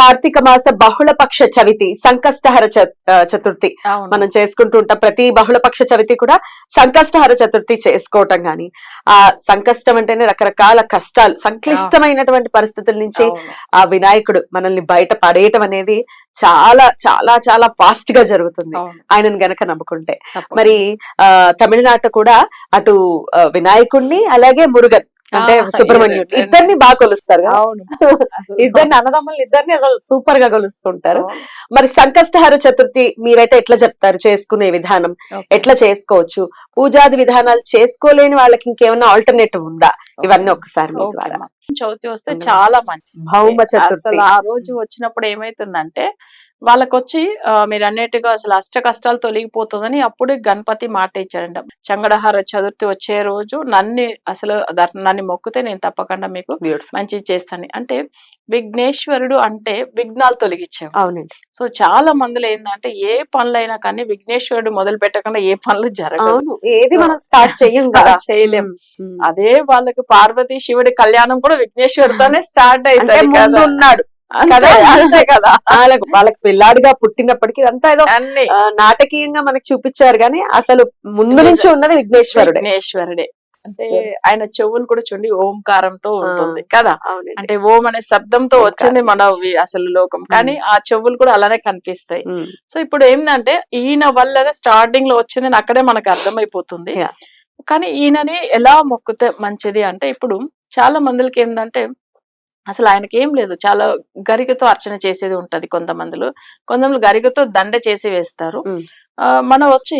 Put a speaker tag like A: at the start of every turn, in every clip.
A: కార్తీక మాస బహుళపక్ష చవితి సంకష్టహర చతుర్థి. మనం చేసుకుంటూ ఉంటాం. ప్రతి బహుళపక్ష చవితి కూడా సంకష్టహర చతుర్థి చేసుకోవటం గాని. ఆ సంకష్టం అంటేనే రకరకాల కష్టాలు సంక్లిష్టమైనటువంటి పరిస్థితుల నుంచి. ఆ వినాయకుడు మనల్ని బయట పడేయటం అనేది చాలా చాలా చాలా ఫాస్ట్గా జరుగుతుంది. ఆయనను గనక నమ్ముకుంటే. మరి ఆ తమిళనాట కూడా అటు వినాయకుడిని అలాగే మురుగన్ అంటే
B: ఇద్దరు-
A: ఇద్దరిని బాగా కొలుస్తారు.
B: అవును
A: ఇద్దరిని అన్నదమ్ములు ఇద్దరిని అసలు సూపర్గా కొలుస్తుంటారు. మరి సంకష్టహార చతుర్థి మీరైతే ఎట్లా చెప్తారు చేసుకునే విధానం. ఎట్లా చేసుకోవచ్చు పూజాది విధానాలు చేసుకోలేని వాళ్ళకి ఇంకేమైనా ఆల్టర్నేటివ్ ఉందా ఇవన్నీ మీ ద్వారా
B: మా. చవితి వస్తే. చాలా మంచి
A: భౌమ చతుర్థి
B: అసలు ఆ రోజు వచ్చినప్పుడు ఏమైతుందంటే వాళ్ళకి వచ్చి మీరు అన్నట్టుగా అసలు అష్ట కష్టాలు తొలగిపోతుందని అప్పుడు గణపతి మాట ఇచ్చారంట. చంగడహార చతుర్థి వచ్చే రోజు నన్ను అసలు నన్ను మొక్కితే నేను తప్పకుండా మీకు మంచి చేస్తాను. అంటే విఘ్నేశ్వరుడు అంటే విఘ్నాలు తొలగించేవాడు.
A: అవునండి.
B: సో చాలా మందిలో ఏంటంటే ఏ పనులైనా కానీ విఘ్నేశ్వరుడు మొదలు పెట్టకుండా ఏ పనులు జరగవు
A: ఏది మనం స్టార్ట్
B: చేయలేం. అదే వాళ్ళకి పార్వతి శివుడి కళ్యాణం కూడా విఘ్నేశ్వరుతోనే స్టార్ట్ కదా.
A: ఉన్నాడు కదా?
B: అంతే కదా.
A: వాళ్ళకి వాళ్ళకి పిల్లాడిగా పుట్టినప్పటికీ ఇదంతా ఏదో నాటకీయంగా మనకి చూపించారు కానీ అసలు ముందు నుంచి ఉన్నది విఘ్నేశ్వరుడే.
B: విఘ్నేశ్వరుడే. అంటే ఆయన చెవులు కూడా చూడండి ఓంకారంతో ఉంటుంది కదా? అంటే ఓం అనే శబ్దంతో వచ్చింది మన అసలు లోకం. కానీ ఆ చెవులు కూడా అలానే కనిపిస్తాయి.
A: ఉమ్.
B: సో ఇప్పుడు ఏంటంటే ఈయన వల్ల స్టార్టింగ్లో వచ్చింది అక్కడే మనకు అర్థమైపోతుంది. కానీ ఈయనని ఎలా మొక్కితే మంచిది అంటే ఇప్పుడు చాలా మందికి ఏంటంటే అసలు ఆయనకి ఏం లేదు. చాలా గరికతో అర్చన చేసేది ఉంటది కొంతమందిలో. కొంతమంది గరికతో దండ చేసి వేస్తారు. ఆ, మనం వచ్చి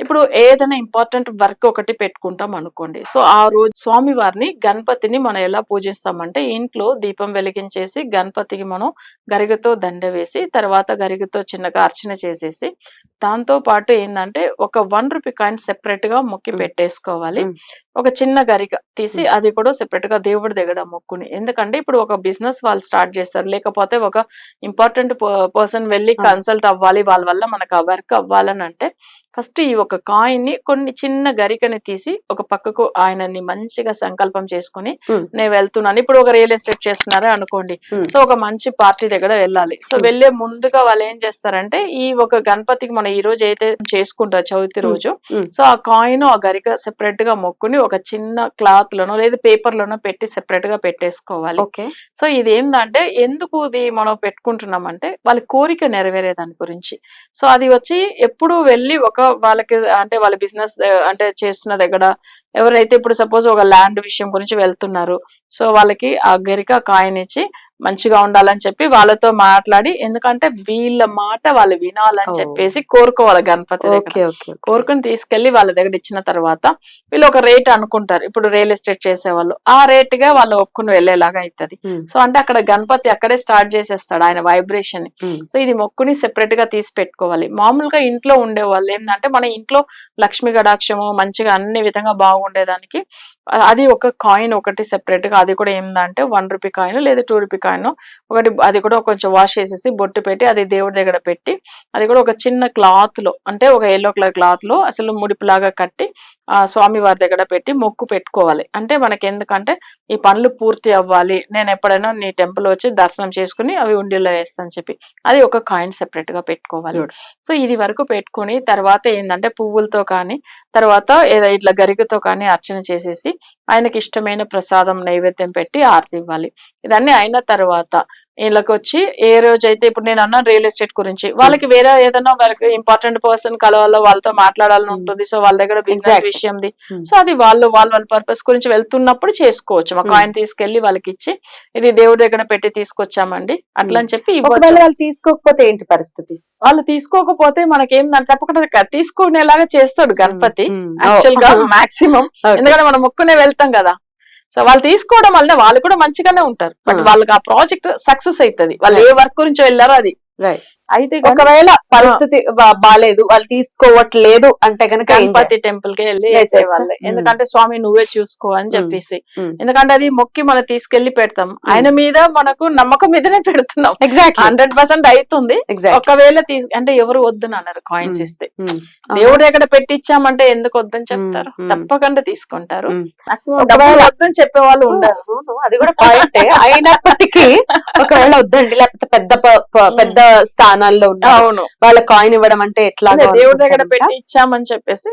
B: ఇప్పుడు ఏదైనా ఇంపార్టెంట్ వర్క్ ఒకటి పెట్టుకుంటాం అనుకోండి సో ఆ రోజు స్వామి వారిని గణపతిని మనం ఎలా పూజిస్తామంటే ఇంట్లో దీపం వెలిగించేసి గణపతికి మనం గరిగతో దండ వేసి తర్వాత గరిగతో చిన్నగా అర్చన చేసేసి దాంతో పాటు ఏంటంటే ఒక వన్ రూపీ కాయిన్ సెపరేట్గా మొక్కి. పెట్టేసుకోవాలి. ఒక చిన్న గరిక తీసి. అది కూడా సెపరేట్గా దేవుడి దగ్గర మొక్కుని ఎందుకంటే ఇప్పుడు ఒక బిజినెస్ వాళ్ళు స్టార్ట్ చేస్తారు లేకపోతే ఒక ఇంపార్టెంట్ పర్సన్ వెళ్ళి. కన్సల్ట్ అవ్వాలి వాళ్ళ వల్ల మనకు ఆ వర్క్ అవ్వాలని అంటే ఫస్ట్ ఈ ఒక కాయిన్ని కొన్ని చిన్న గరికని తీసి ఒక పక్కకు ఆయనని మంచిగా సంకల్పం చేసుకుని. నేను వెళ్తున్నాను ఇప్పుడు ఒక రియల్ ఎస్టేట్ చేస్తున్నారే అనుకోండి. సో ఒక మంచి పార్టీ దగ్గర వెళ్ళాలి సో. వెళ్ళే ముందుగా వాళ్ళు ఏం చేస్తారంటే ఈ ఒక గణపతికి మనం ఈ రోజు అయితే చేసుకుంటారు చవితి. రోజు. సో ఆ కాయిన్ ఆ గరిక సెపరేట్గా మొక్కుని ఒక చిన్న క్లాత్ లోనో లేదా పేపర్ లోనో పెట్టి సెపరేట్గా పెట్టేసుకోవాలి
A: ఓకే
B: సో ఇది ఏంటంటే ఎందుకు ఇది మనం పెట్టుకుంటున్నాం అంటే వాళ్ళ కోరిక నెరవేరే దాని గురించి సో అది వచ్చి ఎప్పుడు వెళ్ళి ఒక వాళ్ళకి అంటే వాళ్ళ బిజినెస్ అంటే చేస్తున్న దగ్గర ఎవరైతే ఇప్పుడు సపోజ్ ఒక ల్యాండ్ విషయం గురించి వెళ్తున్నారు సో వాళ్ళకి ఆ గరిక కాయిన్ ఇచ్చి మంచిగా ఉండాలని చెప్పి వాళ్ళతో మాట్లాడి ఎందుకంటే వీళ్ళ మాట వాళ్ళు వినాలని. చెప్పేసి కోరుకోవాలి గణపతి దగ్గర. కోరుకుని తీసుకెళ్ళి వాళ్ళ దగ్గర ఇచ్చిన తర్వాత వీళ్ళు ఒక రేట్ అనుకుంటారు. ఇప్పుడు రియల్ ఎస్టేట్ చేసేవాళ్ళు. ఆ రేట్గా వాళ్ళు ఒప్పుకుని వెళ్ళేలాగా అవుతుంది. సో అంటే అక్కడ గణపతి అక్కడే స్టార్ట్ చేసేస్తాడు ఆయన వైబ్రేషన్. సో ఇది మొక్కుని సెపరేట్గా తీసి పెట్టుకోవాలి. మామూలుగా ఇంట్లో ఉండే వాళ్ళు ఏంటంటే మన ఇంట్లో లక్ష్మి గడాక్షము మంచిగా అన్ని విధంగా బాగుండేదానికి అది ఒక కాయిన్ ఒకటి సెపరేట్గా అది కూడా ఏంటంటే వన్ రూపీ కాయిన్ లేదా టూ రూపీ కాయిన్. ఒకటి అది కూడా కొంచెం వాష్ చేసేసి బొట్టు పెట్టి అది దేవుడి దగ్గర పెట్టి అది కూడా ఒక చిన్న క్లాత్లో అంటే ఒక ఎల్లో కలర్ క్లాత్లో అసలు ముడిపులాగా కట్టి ఆ స్వామి వారి దగ్గర పెట్టి మొక్కు పెట్టుకోవాలి. అంటే మనకి ఎందుకంటే ఈ పనులు పూర్తి అవ్వాలి. నేను ఎప్పుడైనా నీ టెంపుల్ వచ్చి దర్శనం చేసుకుని అవి ఉండిలో వేస్తాను చెప్పి అది ఒక కాయిన్ సెపరేట్గా పెట్టుకోవాలి. సో ఇది వరకు పెట్టుకుని తర్వాత ఏంటంటే పువ్వులతో కానీ తర్వాత ఏదో ఇట్లా గరికతో కానీ అర్చన చేసేసి ఆయనకి ఇష్టమైన ప్రసాదం నైవేద్యం పెట్టి ఆరతి ఇవ్వాలి ఇదన్నీ అయిన తర్వాత వీళ్ళకి వచ్చి ఏ రోజు అయితే ఇప్పుడు నేను అన్నాను రియల్ ఎస్టేట్ గురించి వాళ్ళకి వేరే ఏదైనా వాళ్ళకి ఇంపార్టెంట్ పర్సన్ కలవాలో వాళ్ళతో మాట్లాడాలని
A: Hmm.
B: ఉంటుంది సో వాళ్ళ దగ్గర బిజినెస్. విషయంది
A: Hmm.
B: సో అది వాళ్ళు వాళ్ళ వాళ్ళ పర్పస్ గురించి వెళ్తున్నప్పుడు చేసుకోవచ్చు మా
A: Hmm.
B: కాయిన్ తీసుకెళ్ళి వాళ్ళకి ఇచ్చి ఇది దేవుడి దగ్గర పెట్టి తీసుకొచ్చామండి అట్లా అని చెప్పి
A: వాళ్ళు తీసుకోకపోతే ఏంటి పరిస్థితి
B: వాళ్ళు తీసుకోకపోతే మనకేందంటే తప్పకుండా తీసుకునేలాగా చేస్తాడు గణపతి
A: ఉమ్. యాక్చువల్గా.
B: Maximum
A: Okay.
B: ఎందుకంటే మనం మొక్కునే వెళ్తాం కదా సో వాళ్ళు తీసుకోవడం వల్ల వాళ్ళు కూడా మంచిగానే ఉంటారు. బట్. వాళ్ళకి ఆ ప్రాజెక్ట్ సక్సెస్ అవుతుంది. వాళ్ళు ఏ వర్క్ గురించి వెళ్ళారో అది.
C: రైట్
B: అయితే
C: ఒకవేళ పరిస్థితి బా- బాలేదు వాళ్ళు తీసుకోవట్లేదు అంటే కనుక
B: గణపతి టెంపుల్కి వెళ్ళి? వేసేవాళ్ళే. ఎందుకంటే స్వామి నువ్వే చూసుకో అని చెప్పేసి. ఎందుకంటే అది మొక్కి మనం తీసుకెళ్ళి పెడతాం. ఆయన మీద మనకు నమ్మకం మీదనే పెడుతున్నాం.
C: ఎగ్జాక్ట్లీ
B: హండ్రెడ్ పర్సెంట్ అవుతుంది.
C: ఎగ్జాక్ట్
B: ఒకవేళ తీసు అంటే ఎవరు వద్దని అన్నారు కాయిన్స్. ఇస్తే. దేవుడి దగ్గర పెట్టించామంటే ఎందుకు వద్దని చెప్తారు. తప్పకుండా తీసుకుంటారు. వద్దని చెప్పే వాళ్ళు ఉండరు.
C: అది కూడా పాయింటే అయినప్పటికీ ఒకవేళ వద్దండి లేకపోతే పెద్ద పెద్ద స్థానాల్లో ఉన్నారు. వాళ్ళ కాయిన్ ఇవ్వడం అంటే ఎట్లా
B: దేవుడి దగ్గర పెట్టి ఇచ్చామని చెప్పేసి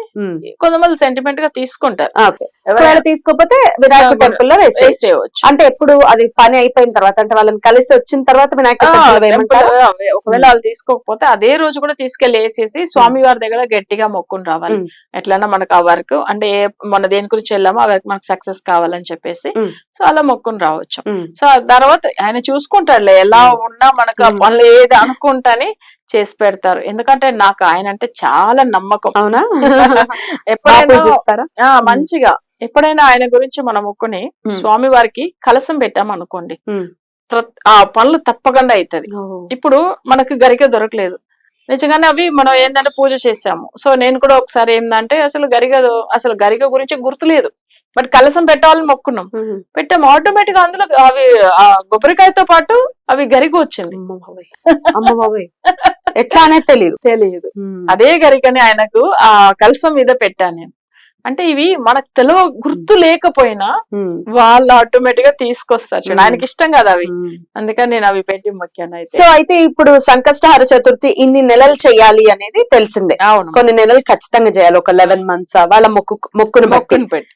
B: కొంతమంది సెంటిమెంట్గా తీసుకుంటారు.
C: ఒకవేళ
B: ఎవరైనా
C: తీసుకోకపోతే వినాయక టెంపుల్లో వేసేయచ్చు.
B: వేసేయవచ్చు.
C: అంటే ఎప్పుడు అది పని అయిపోయిన తర్వాత అంటే వాళ్ళని కలిసి వచ్చిన తర్వాత వినాయక.
B: ఒకవేళ వాళ్ళు తీసుకోకపోతే అదే రోజు కూడా తీసుకెళ్ళి వేసేసి స్వామి వారి దగ్గర గట్టిగా మొక్కుని రావాలి. ఎట్లన్నా మనకు ఆ వర్క్ అంటే ఏ మన దేని గురించి వెళ్ళామో ఆ వర్క్ మనకు సక్సెస్ కావాలని చెప్పేసి. సో అలా మొక్కుని రావచ్చు. సో తర్వాత ఆయన చూసుకుంటాడులే ఎలా ఉన్నా మనకు ఆ
C: ఉమ్.
B: పనులు అనుకుంటాని చేసి పెడతారు. ఎందుకంటే నాకు ఆయన అంటే చాలా నమ్మకం.
C: అవునా?
B: ఎప్పుడైనా మంచిగా. ఎప్పుడైనా ఆయన గురించి మనం మొక్కుని
C: ఉమ్.
B: స్వామి వారికి కలసం పెట్టాం అనుకోండి. ఆ పనులు తప్పకుండా అవుతుంది ఇప్పుడు మనకు గరిక దొరకలేదు. నిజంగానే అవి మనం ఏంటంటే పూజ చేసాము సో నేను కూడా ఒకసారి ఏంటంటే అసలు గరిక అసలు గరిక గురించి గుర్తులేదు. బట్ కలసం పెట్టాలని మొక్కున్నాం.
C: ఉమ్.
B: పెట్టాము ఆటోమేటిక్గా అందులో అవి ఆ కొబ్బరికాయతో పాటు అవి గరిక వచ్చింది.
C: ఎట్లా అనేది తెలియదు
B: తెలియదు అదే గరికని ఆయనకు ఆ కలసం మీద పెట్టాను నేను. అంటే ఇవి మనకు తెలియ గుర్తు లేకపోయినా వాళ్ళు ఆటోమేటిక్గా తీసుకొస్తారు చూడండి. ఆయనకి ఇష్టం కదా అవి. అందుకని నేను అవి పెట్టి మొక్కాను
C: సో అయితే ఇప్పుడు సంకష్టహార చతుర్థి ఇన్ని నెలలు చేయాలి అనేది తెలిసిందే.
B: అవును.
C: కొన్ని నెలలు ఖచ్చితంగా చేయాలి. ఒక లెవెన్ మంత్స్ వాళ్ళ మొక్కు మొక్కును
B: మొక్కుని పెట్టి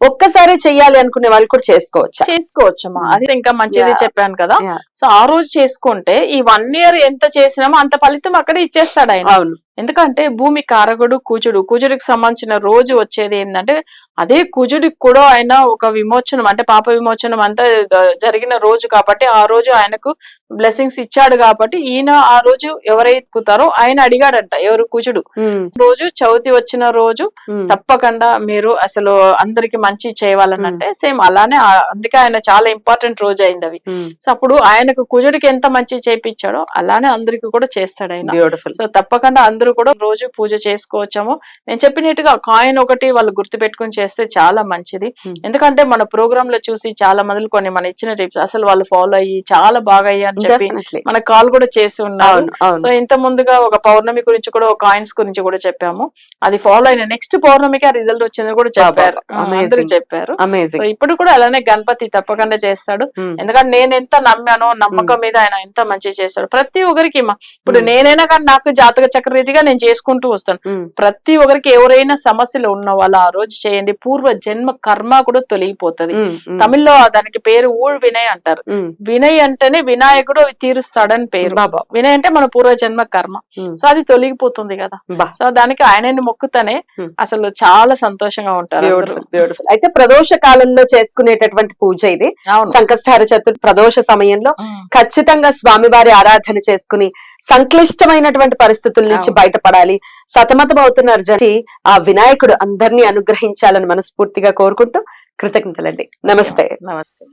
C: ఒక్కసారి చెయ్యాలి అనుకునే వాళ్ళు కూడా చేసుకోవచ్చా?
B: చేసుకోవచ్చమ్మా.
C: ఉమ్.
B: అది ఇంకా మంచిది. చెప్పాను కదా. సో ఆ రోజు చేసుకుంటే ఈ వన్ ఇయర్ ఎంత చేసినామో అంత ఫలితం అక్కడే ఇచ్చేస్తాడు ఆయన.
C: అవును.
B: ఎందుకంటే భూమి కారకుడు కుజుడు కుజుడికి సంబంధించిన రోజు వచ్చేది ఏంటంటే అదే కుజుడికి కూడా ఆయన ఒక విమోచనం అంటే పాప విమోచనం అంతా జరిగిన రోజు కాబట్టి ఆ రోజు ఆయనకు బ్లెస్సింగ్స్ ఇచ్చాడు కాబట్టి ఈయన ఆ రోజు ఎవరైతే ఆయన అడిగాడంట ఎవరు కుజుడు రోజు చవితి వచ్చిన రోజు తప్పకుండా మీరు అసలు అందరికి మంచి చేయాలని అంటే సేమ్ అలానే అందుకే ఆయన చాలా ఇంపార్టెంట్ రోజు అయింది అవి. సో అప్పుడు ఆయనకు కుజుడికి ఎంత మంచి చేపించాడో అలానే అందరికి కూడా చేస్తాడు ఆయన. సో తప్పకుండా అందరూ కూడా రోజు పూజ చేసుకోవచ్చాము. నేను చెప్పినట్టుగా కాయిన్ ఒకటి వాళ్ళు గుర్తు పెట్టుకుని చేస్తే చాలా మంచిది. ఎందుకంటే మన ప్రోగ్రామ్లో చూసి చాలా మంది కొన్ని మన ఇచ్చిన టిప్స్ అసలు వాళ్ళు ఫాలో అయ్యి చాలా బాగా అయ్యి అని చెప్పి మన కాల్ కూడా చేసి ఉన్నారు. సో ఇంత ముందుగా ఒక పౌర్ణమి గురించి కూడా ఒక కాయిన్స్ గురించి కూడా చెప్పాము. అది ఫాలో అయిన నెక్స్ట్ పౌర్ణమికి ఆ రిజల్ట్ వచ్చింది కూడా చెప్పారు. అందరూ చెప్పారు. సో ఇప్పుడు కూడా అలానే గణపతి తప్పకుండా చేస్తాడు. ఎందుకంటే నేను ఎంత నమ్మానో నమ్మకం మీద ఆయన ఎంత మంచి చేస్తాడు ప్రతి ఒక్కరికి ఇప్పుడు. నేనైనా కానీ నాకు జాతక చక్ర రీతిగా నేను చేసుకుంటూ వస్తాను. ప్రతి ఒక్కరికి ఎవరైనా సమస్యలు ఉన్న వాళ్ళు ఆ రోజు చేయండి. పూర్వ జన్మ కర్మ కూడా తొలగిపోతది. తమిళ్ళో దానికి పేరు ఊళ్ వినయ్ అంటారు. వినయ్ అంటేనే వినాయకుడు తీరుస్తాడని పేరు.
C: బాబా
B: వినయ్ అంటే మన పూర్వ జన్మ కర్మ. సో అది తొలగిపోతుంది కదా. సో దానికి ఆయనని మొక్కుతానే. అసలు చాలా సంతోషంగా ఉంటారు.
C: బ్యూటిఫుల్ అయితే ప్రదోష కాలంలో చేసుకునేటటువంటి పూజ ఇది. సంకష్టహార చతుర్థి ప్రదోష సమయంలో. ఖచ్చితంగా స్వామివారి ఆరాధన చేసుకుని సంక్లిష్టమైనటువంటి పరిస్థితుల నుంచి. బయటపడాలి. సతమతం అవుతున్నారు జరి ఆ వినాయకుడు అందరినీ అనుగ్రహించాలని మనస్ఫూర్తిగా కోరుకుంటూ కృతజ్ఞతలండి. నమస్తే.
B: నమస్తే.